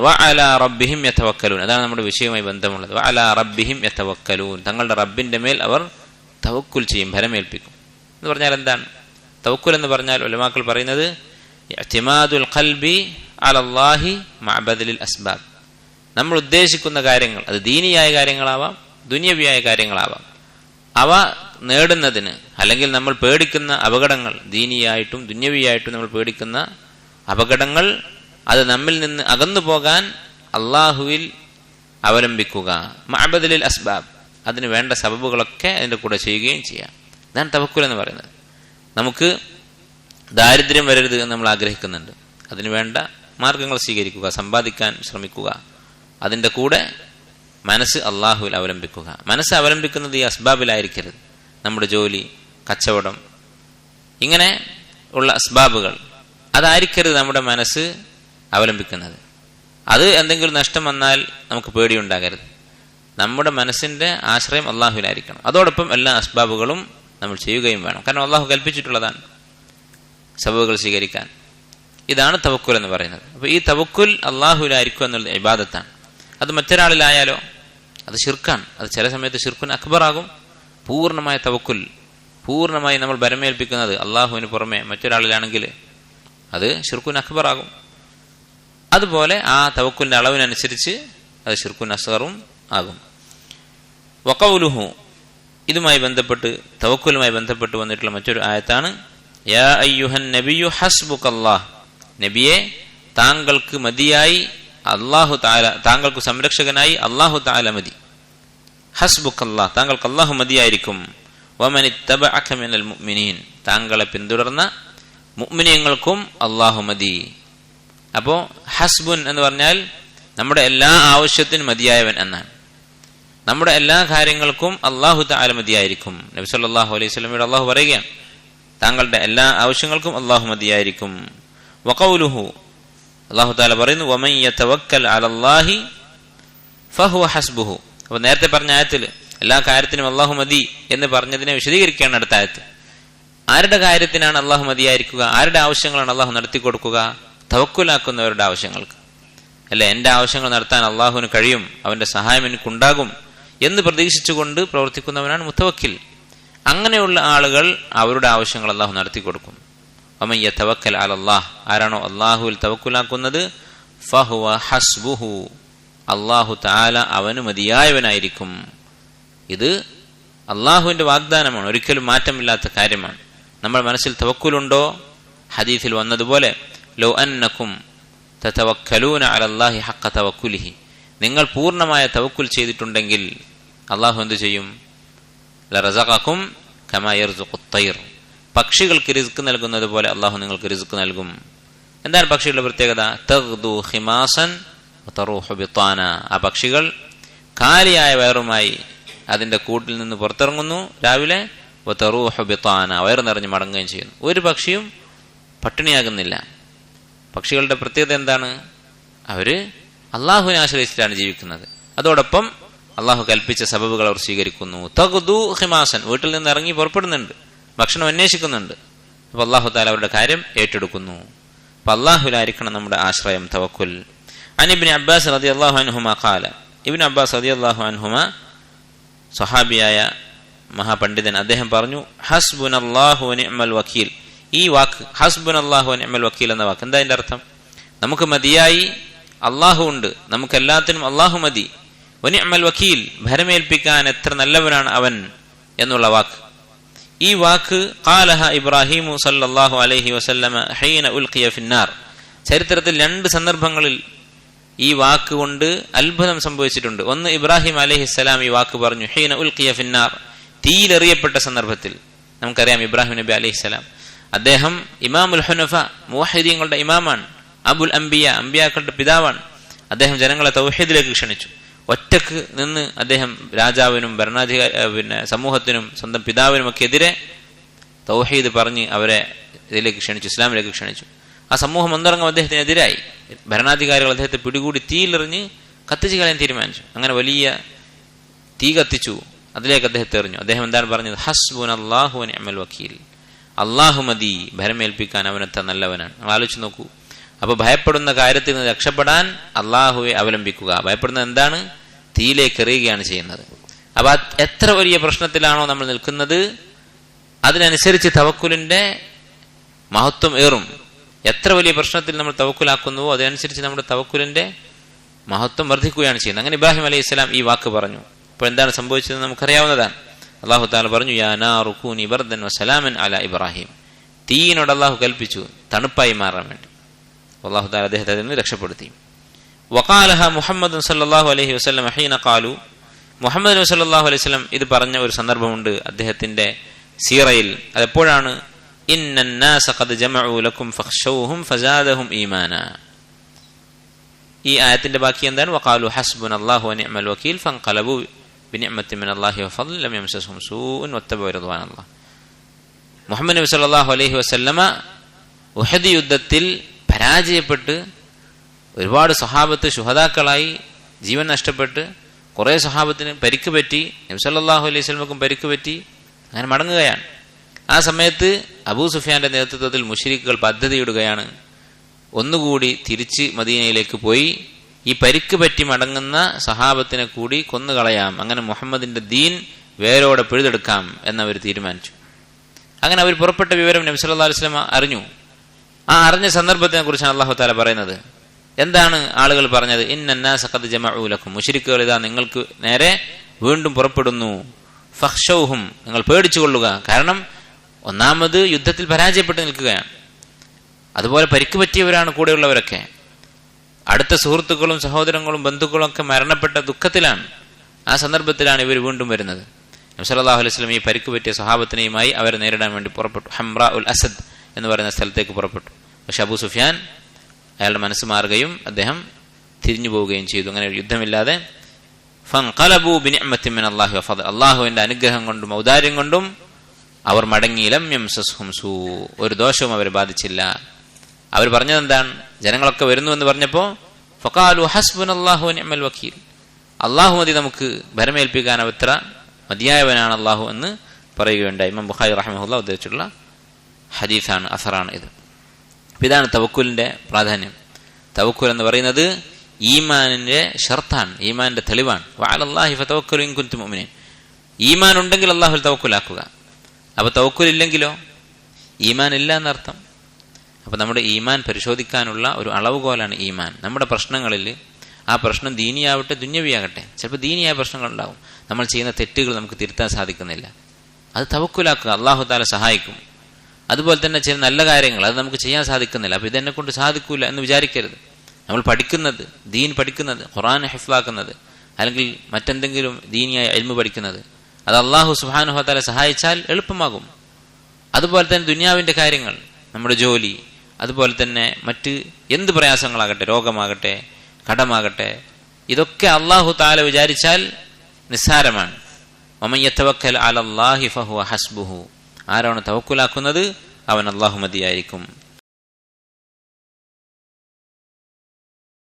വ അല റബ്ബിഹിം യതവക്കലൂൻ. അതാണ് നമ്മുടെ വിഷയവുമായി ബന്ധമുള്ളത്. വ അല റബ്ബിഹിം യതവക്കലൂൻ. തങ്ങളുടെ റബ്ബിന്റെ മേൽ അവർ തവക്കുൽ ചെയ്യും ഭരമേൽപ്പിക്കും. എന്ന് പറഞ്ഞാൽ എന്താണ്? തവക്കുൽ എന്ന് പറഞ്ഞാൽ ഉലമാക്കൾ പറയുന്നത് ഇഅ്തിമാദുൽ ഖൽബി അലല്ലാഹി മഅബദലിൽ അസ്ബാബ്. നമ്മൾ ഉദ്ദേശിക്കുന്ന കാര്യങ്ങൾ അത് ദീനിയായ കാര്യങ്ങളാവാം ദുനിയവിയായ കാര്യങ്ങളാവാം. അവ നേടുന്നതിന് അല്ലെങ്കിൽ നമ്മൾ പേടിക്കുന്ന അപകടങ്ങൾ ദീനിയായിട്ടും ദുന്യവിയായിട്ടും നമ്മൾ പേടിക്കുന്ന അപകടങ്ങൾ അത് നമ്മിൽ നിന്ന് അകന്നു പോകാൻ അള്ളാഹുവിൽ അവലംബിക്കുക. മഅബദലിൽ അസ്ബാബ്. അതിന് വേണ്ട സബബുകളൊക്കെ അതിന്റെ കൂടെ ചെയ്യുകയും ചെയ്യാം. ഇതാണ് തവക്കുൽ എന്ന് പറയുന്നത്. നമുക്ക് ദാരിദ്ര്യം വരരുത് എന്ന് നമ്മൾ ആഗ്രഹിക്കുന്നുണ്ട്. അതിന് വേണ്ട മാർഗങ്ങൾ സ്വീകരിക്കുക സമ്പാദിക്കാൻ ശ്രമിക്കുക. അതിന്റെ കൂടെ മനസ്സ് അള്ളാഹുവിൽ അവലംബിക്കുക. മനസ്സ് അവലംബിക്കുന്നത് ഈ അസ്ബാബിലായിരിക്കരുത്. നമ്മുടെ ജോലി കച്ചവടം ഇങ്ങനെ ഉള്ള അസ്ബാബുകൾ. അതായിരിക്കരുത് നമ്മുടെ മനസ്സ് അവലംബിക്കുന്നത്. അത് എന്തെങ്കിലും നഷ്ടം വന്നാൽ നമുക്ക് പേടിയുണ്ടാകരുത്. നമ്മുടെ മനസ്സിന്റെ ആശ്രയം അള്ളാഹുവിനായിരിക്കണം അതോടൊപ്പം എല്ലാ അസ്ബാബുകളും നമ്മൾ ചെയ്യുകയും വേണം. കാരണം അള്ളാഹു കൽപ്പിച്ചിട്ടുള്ളതാണ് സബബുകൾ സ്വീകരിക്കാൻ. ഇതാണ് തവക്കുൽ എന്ന് പറയുന്നത്. അപ്പോൾ ഈ തവക്കുൽ അള്ളാഹുവിലായിരിക്കും എന്നുള്ള ഇബാദത്താണ്. അത് മറ്റൊരാളിലായാലോ അത് ഷിർക്കാണ് അത് ചില സമയത്ത് ഷിർക്കുൻ അക്ബറാകും. പൂർണമായ തവക്കുൽ പൂർണമായി നമ്മൾ ബരമേൽപ്പിക്കുന്നത് അള്ളാഹുവിന് പുറമെ മറ്റൊരാളിലാണെങ്കിൽ അത് ഷിർക്കുൻ അക്ബറാകും. അതുപോലെ ആ തവക്കുലിന്റെ അളവിനനുസരിച്ച് അത് ഷിർക്കുൻ അസ്ഗറും ആകും. വക്കൗലുഹു ഇതുമായി ബന്ധപ്പെട്ട് തവക്കുലുമായി ബന്ധപ്പെട്ട് വന്നിട്ടുള്ള മറ്റൊരു ആയത്താണ് യാ നബിയു നബിയെ താങ്കൾക്ക് മതിയായി അള്ളാഹു താല താങ്കൾക്ക് സംരക്ഷകനായി അള്ളാഹു താല മതി. ഹസ്ബുക്കല്ലാഹ് താങ്കൾക്ക് അള്ളാഹു മതിയായിരിക്കും. വമനിത്തബഅഖമിനൽ മുഅ്മിനീൻ. താങ്കളെ പിന്തുടർന്ന മുഅ്മിനീങ്ങൾക്കും അള്ളാഹു മതി. അപ്പോൾ ഹസ്ബുൻ എന്ന് പറഞ്ഞാൽ നമ്മുടെ എല്ലാ ആവശ്യത്തിനും മതിയായവൻ എന്നാണ്. നമ്മുടെ എല്ലാ കാര്യങ്ങൾക്കും അള്ളാഹു താല മതിയായിരിക്കും. നബി സല്ലല്ലാഹു അലൈഹി സ്വലമിയുടെ അള്ളാഹു പറയുകയാണ് താങ്കളുടെ എല്ലാ ആവശ്യങ്ങൾക്കും അള്ളാഹു മതിയായിരിക്കും. വഖൗലുഹു അള്ളാഹു താല പറയുന്നു വമൻ യതവക്കൽ അലല്ലാഹി ഫഹുവ ഹസ്ബുഹു. അപ്പോൾ നേരത്തെ പറഞ്ഞ ആയത്തിൽ എല്ലാ കാര്യത്തിനും അള്ളാഹു മതി എന്ന് പറഞ്ഞതിനെ വിശദീകരിക്കുകയാണ് അടുത്ത ആയത്ത്. ആരുടെ കാര്യത്തിനാണ് അള്ളാഹു മതിയായിരിക്കുക? ആരുടെ ആവശ്യങ്ങളാണ് അള്ളാഹു നടത്തി കൊടുക്കുക തവക്കുലാക്കുന്നവരുടെ ആവശ്യങ്ങൾക്ക്. അല്ലെ എന്റെ ആവശ്യങ്ങൾ നടത്താൻ അള്ളാഹുവിന് കഴിയും അവന്റെ സഹായം എനിക്കുണ്ടാകും എന്ന് പ്രതീക്ഷിച്ചുകൊണ്ട് പ്രവർത്തിക്കുന്നവനാണ് മുത്തവക്കിൽ. അങ്ങനെയുള്ള ആളുകൾ അവരുടെ ആവശ്യങ്ങൾ അള്ളാഹു നടത്തി കൊടുക്കും. അമയ്യ തവക്കൽ അൽ അള്ളാഹ് ആരാണോ അള്ളാഹുവിൽ തവക്കുലാക്കുന്നത്? ഫഹുവ ഹസ്ബുഹു അള്ളാഹു താല അവന് മതിയായവനായിരിക്കും. ഇത് അള്ളാഹുവിന്റെ വാഗ്ദാനമാണ് ഒരിക്കലും മാറ്റമില്ലാത്ത കാര്യമാണ്. നമ്മൾ മനസ്സിൽ തവക്കുലുണ്ടോ? ഹദീഫിൽ വന്നതുപോലെ ലോ അന്നക്കും തവക്കലൂന അലല്ലാഹി ഹക്ക തവക്കുലിഹി. നിങ്ങൾ പൂർണമായ തവക്കുൽ ചെയ്തിട്ടുണ്ടെങ്കിൽ അള്ളാഹു എന്തു ചെയ്യും? ലറസഖക്കും കമായർസുഖുത്തൈർ പക്ഷികൾക്ക് റിസ്ക് നൽകുന്നത് പോലെ അള്ളാഹു നിങ്ങൾക്ക് റിസ്ക് നൽകും. എന്താണ് പക്ഷികളുടെ പ്രത്യേകത? തഗ്ദു ഹിമാസൻ തറൂഹു ബിത്താന. ആ പക്ഷികൾ കാലിയായ വയറുമായി അതിന്റെ കൂട്ടിൽ നിന്ന് പുറത്തിറങ്ങുന്നു രാവിലെ. വയർ നിറഞ്ഞ് മടങ്ങുകയും ചെയ്യുന്നു. ഒരു പക്ഷിയും പട്ടിണിയാകുന്നില്ല. പക്ഷികളുടെ പ്രത്യേകത എന്താണ്? അവർ അള്ളാഹുവിനെ ആശ്രയിച്ചിട്ടാണ് ജീവിക്കുന്നത്. അതോടൊപ്പം അള്ളാഹു കൽപ്പിച്ച സബബുകൾ അവർ സ്വീകരിക്കുന്നു. തകുദു ഹിമാസൻ വീട്ടിൽ നിന്ന് ഇറങ്ങി പുറപ്പെടുന്നുണ്ട്. ഭക്ഷണം അന്വേഷിക്കുന്നുണ്ട്. അപ്പൊ അള്ളാഹു താല അവരുടെ കാര്യം ഏറ്റെടുക്കുന്നു. അപ്പൊ അള്ളാഹുലായിരിക്കണം നമ്മുടെ ആശ്രയം തവക്കുൽ. അനിബിൻ അബ്ബാസ് റതി അള്ളാഹു അനുഹുമ കാല ഇബിൻ അബ്ബാസ് റതി അള്ളാഹു അനുഹുമ സഹാബിയായ മഹാപണ്ഡിതൻ അദ്ദേഹം പറഞ്ഞു ഹസ്ബുൻ അള്ളാഹു വക്കീൽ ഈ വാക്ക് ഹസ്ബുൻ അള്ളാഹു അനമൽ വക്കീൽ എന്ന വാക്ക് എന്താ അതിന്റെ അർത്ഥം? നമുക്ക് മതിയായി അള്ളാഹു ഉണ്ട് നമുക്ക് എല്ലാത്തിനും അള്ളാഹു മതി. ഒനിഅമൽ വക്കീൽ ഭരമേൽപ്പിക്കാൻ എത്ര നല്ലവനാണ് അവൻ എന്നുള്ള വാക്ക്. ഈ വാക്ക് കാലഹ ഇബ്രാഹിമു സല്ലാഹു അലഹി വസല്ലമ ഹൈന ഉൽഖിയ ഫിന്നാർ. ചരിത്രത്തിൽ രണ്ട് സന്ദർഭങ്ങളിൽ ഈ വാക്ക് കൊണ്ട് അത്ഭുതം സംഭവിച്ചിട്ടുണ്ട്. ഒന്ന് ഇബ്രാഹിം അലഹിസ്സലാം ഈ വാക്ക് പറഞ്ഞു ഹൈന ഉൽഖിയ ഫിന്നാർ. തീയിലെറിയപ്പെട്ട സന്ദർഭത്തിൽ. നമുക്കറിയാം ഇബ്രാഹിം നബി അലഹിസ്സലാം അദ്ദേഹം ഇമാമുൽ ഹുനഫ മുവഹിദീങ്ങളുടെ ഇമാമാണ് അബുൽ അംബിയ അംബിയാക്കളുടെ പിതാവാണ്. അദ്ദേഹം ജനങ്ങളെ തൗഹീദിലേക്ക് ക്ഷണിച്ചു. ഒറ്റയ്ക്ക് നിന്ന് അദ്ദേഹം രാജാവിനും ഭരണാധികാരി പിന്നെ സമൂഹത്തിനും സ്വന്തം പിതാവിനുമൊക്കെ എതിരെ തൗഹീദ് പറഞ്ഞ് അവരെ ഇതിലേക്ക് ക്ഷണിച്ചു ഇസ്ലാമിലേക്ക് ക്ഷണിച്ചു. ആ സമൂഹം ഒന്നിറങ്ങും അദ്ദേഹത്തിനെതിരായി ഭരണാധികാരികൾ അദ്ദേഹത്തെ പിടികൂടി തീയിലെറിഞ്ഞ് കത്തിച്ചു കളയാൻ തീരുമാനിച്ചു. അങ്ങനെ വലിയ തീ കത്തിച്ചു. അതിലേക്ക് അദ്ദേഹത്തെ എറിഞ്ഞു അദ്ദേഹം എന്താണ് പറഞ്ഞത്? ഹസ്ബുൻ അള്ളാഹു അമൽ വക്കീൽ. അള്ളാഹു മതി ഭരമേൽപ്പിക്കാൻ അവനത്ര നല്ലവനാണ്. നിങ്ങൾ ആലോചിച്ച് നോക്കൂ. അപ്പൊ ഭയപ്പെടുന്ന കാര്യത്തിൽ നിന്ന് രക്ഷപ്പെടാൻ അള്ളാഹുവെ അവലംബിക്കുക. ഭയപ്പെടുന്നത് എന്താണ്? തീയിലേക്ക് എറിയുകയാണ് ചെയ്യുന്നത്. അപ്പൊ എത്ര വലിയ പ്രശ്നത്തിലാണോ നമ്മൾ നിൽക്കുന്നത് അതിനനുസരിച്ച് തവക്കുലിന്റെ മഹത്വം ഏറും. എത്ര വലിയ പ്രശ്നത്തിൽ നമ്മൾ തവക്കുലാക്കുന്നുവോ അതിനനുസരിച്ച് നമ്മുടെ തവക്കുലിന്റെ മഹത്വം വർദ്ധിക്കുകയാണ് ചെയ്യുന്നത്. അങ്ങനെ ഇബ്രാഹിം അലൈഹി ഇസ്ലാം ഈ വാക്ക് പറഞ്ഞു. അപ്പോൾ എന്താണ് സംഭവിച്ചതെന്ന് നമുക്കറിയാവുന്നതാണ്. അള്ളാഹു താല പറഞ്ഞു യാനാറുഖൂനി ബർദൻ വസലാമൻ അല ഇബ്രാഹിം. തീയിനോട് അള്ളാഹു കൽപ്പിച്ചു തണുപ്പായി മാറാൻ വേണ്ടി. അള്ളാഹു താല അദ്ദേഹത്തെ അതിൽ നിന്ന് രക്ഷപ്പെടുത്തി. വക്കാലഹ മുഹമ്മദ് സല്ലാഹു അലഹി വസ്ലം അഹീന കാലു മുഹമ്മദ് നബി സല്ലാഹു അലൈഹി വസ്ലം ഇത് പറഞ്ഞ ഒരു സന്ദർഭമുണ്ട് അദ്ദേഹത്തിന്റെ സീറയിൽ. അതെപ്പോഴാണ്? ഈ ആയത്തിന്റെ ബാക്കി എന്താണ്? വക്കാലു ഹസ്ബുൻ അള്ളാഹു നിഅമൽ വക്കീൽ ഫൻഖലബു ബിനിഅമത്തി മിൻ വഫضل ലം യംസസുഹും സൂഉൻ വത്തബഉ റിദ്വാൻ മുഹമ്മദ് നബി സല്ലല്ലാഹു അലൈഹി വസല്ലമ ഉഹദ് യുദ്ധത്തിൽ പരാജയപ്പെട്ട് ഒരുപാട് സഹാബത്ത് ശുഹദാക്കളായി ജീവൻ നഷ്ടപ്പെട്ട് കുറേ സഹാബത്തിന് പരിക്ക് പറ്റി നബി സല്ലല്ലാഹു അലൈഹി വസല്ലമക്കും പരിക്ക് പറ്റി അങ്ങനെ മടങ്ങുകയാണ്. ആ സമയത്ത് അബൂ സുഫിയാന്റെ നേതൃത്വത്തിൽ മുഷരിക്കുകൾ പദ്ധതിയിടുകയാണ് ഒന്നുകൂടി തിരിച്ച് മദീനയിലേക്ക് പോയി ഈ പരിക്ക് പറ്റി മടങ്ങുന്ന സഹാബത്തിനെ കൂടി കൊന്നുകളയാം. അങ്ങനെ മുഹമ്മദിന്റെ ദീൻ വേരോടെ പിഴുതെടുക്കാം എന്നവർ തീരുമാനിച്ചു. അങ്ങനെ അവർ പുറപ്പെട്ട വിവരം നബി സല്ലല്ലാഹു അലൈഹി വസല്ലം അറിഞ്ഞു. ആ അറിഞ്ഞ സന്ദർഭത്തിനെ കുറിച്ചാണ് അള്ളാഹു താല പറയുന്നത്. എന്താണ് ആളുകൾ പറഞ്ഞത്? ഇന്നാസഖദ് ജമഊലക്കും മുഷരിക്കുകൾ ഇതാ നിങ്ങൾക്ക് നേരെ വീണ്ടും പുറപ്പെടുന്നു. ഫഹ്ഷൗഹും. നിങ്ങൾ പേടിച്ചു കൊള്ളുക കാരണം ഒന്നാമത് യുദ്ധത്തിൽ പരാജയപ്പെട്ട് നിൽക്കുകയാണ്. അതുപോലെ പരിക്ക് പറ്റിയവരാണ് കൂടെയുള്ളവരൊക്കെ. അടുത്ത സുഹൃത്തുക്കളും സഹോദരങ്ങളും ബന്ധുക്കളും ഒക്കെ മരണപ്പെട്ട ദുഃഖത്തിലാണ്. ആ സന്ദർഭത്തിലാണ് ഇവർ വീണ്ടും വരുന്നത്. നബ്സലാഹു അലൈഹി സ്വലം ഈ പരിക്ക് പറ്റിയ സ്വഹാബത്തിനെയുമായി അവരെ നേരിടാൻ വേണ്ടി പുറപ്പെട്ടു. ഹംറ ഉൽ അസദ് എന്ന് പറയുന്ന സ്ഥലത്തേക്ക് പുറപ്പെട്ടു. പക്ഷെ അബൂ സുഫിയാൻ അയാളുടെ മനസ്സ് മാറുകയും അദ്ദേഹം തിരിഞ്ഞു പോവുകയും ചെയ്തു. അങ്ങനെ യുദ്ധമില്ലാതെ അള്ളാഹുവിന്റെ അനുഗ്രഹം കൊണ്ടും ഔദാര്യം കൊണ്ടും അവർ സൂ. ഒരു ദോഷവും അവരെ ബാധിച്ചില്ല. അവർ പറഞ്ഞത് എന്താണ്? ജനങ്ങളൊക്കെ വരുന്നു എന്ന് പറഞ്ഞപ്പോ ഫക്കാലു ഹസ്ബുൻ അള്ളാഹു വക്കീൽ. അള്ളാഹു മതി നമുക്ക് ഭരമേൽപ്പിക്കാൻ അവത്ര മതിയായവനാണ് അള്ളാഹു എന്ന് പറയുകയുണ്ടായി. ഇമാം ബുഖാരി റഹ്മുല്ല ഉദ്ദേശിച്ചുള്ള ഹദീസാണ് അസറാണ് ഇത്. ഇതാണ് തവക്കുലിന്റെ പ്രാധാന്യം. തവക്കുൽ എന്ന് പറയുന്നത് ഈമാനിന്റെ ഷർത്താണ് ഈമാന്റെ തെളിവാണ്. ഈമാൻ ഉണ്ടെങ്കിൽ അള്ളാഹുൽ തവക്കുലാക്കുക. അപ്പൊ തവക്കുൽ ഇല്ലെങ്കിലോ? ഈമാൻ ഇല്ല എന്നർത്ഥം. അപ്പൊ നമ്മുടെ ഈമാൻ പരിശോധിക്കാനുള്ള ഒരു അളവുകോലാണ് ഈമാൻ. നമ്മുടെ പ്രശ്നങ്ങളിൽ ആ പ്രശ്നം ദീനിയാവട്ടെ ദുന്യവിയാകട്ടെ ചിലപ്പോൾ ദീനിയായ പ്രശ്നങ്ങൾ ഉണ്ടാകും നമ്മൾ ചെയ്യുന്ന തെറ്റുകൾ നമുക്ക് തിരുത്താൻ സാധിക്കുന്നില്ല. അത് തവക്കുലാക്കുക അള്ളാഹു താല സഹായിക്കും. അതുപോലെ തന്നെ ചില നല്ല കാര്യങ്ങൾ അത് നമുക്ക് ചെയ്യാൻ സാധിക്കുന്നില്ല. അപ്പോൾ ഇതെന്നെ കൊണ്ട് സാധിക്കൂല എന്ന് വിചാരിക്കരുത്. നമ്മൾ പഠിക്കുന്നത് ദീൻ പഠിക്കുന്നത് ഖുറാൻ ഹെഫാക്കുന്നത് അല്ലെങ്കിൽ മറ്റെന്തെങ്കിലും ദീനിയായ എൽമ പഠിക്കുന്നത് അത് അള്ളാഹു സുഹാനുഹത്താലെ സഹായിച്ചാൽ എളുപ്പമാകും. അതുപോലെ തന്നെ ദുനിയാവിന്റെ കാര്യങ്ങൾ നമ്മുടെ ജോലി അതുപോലെ തന്നെ മറ്റ് എന്ത് പ്രയാസങ്ങളാകട്ടെ രോഗമാകട്ടെ കടമാകട്ടെ ഇതൊക്കെ അള്ളാഹു താല വിചാരിച്ചാൽ നിസ്സാരമാണ്. ഒമയ്യത്തവക്കൽ അലല്ലാഹി ഫഹു ഹസ്ബുഹു. ആരാണ് തവക്കുലാക്കുന്നത് അവൻ അള്ളാഹു മതിയായിരിക്കും.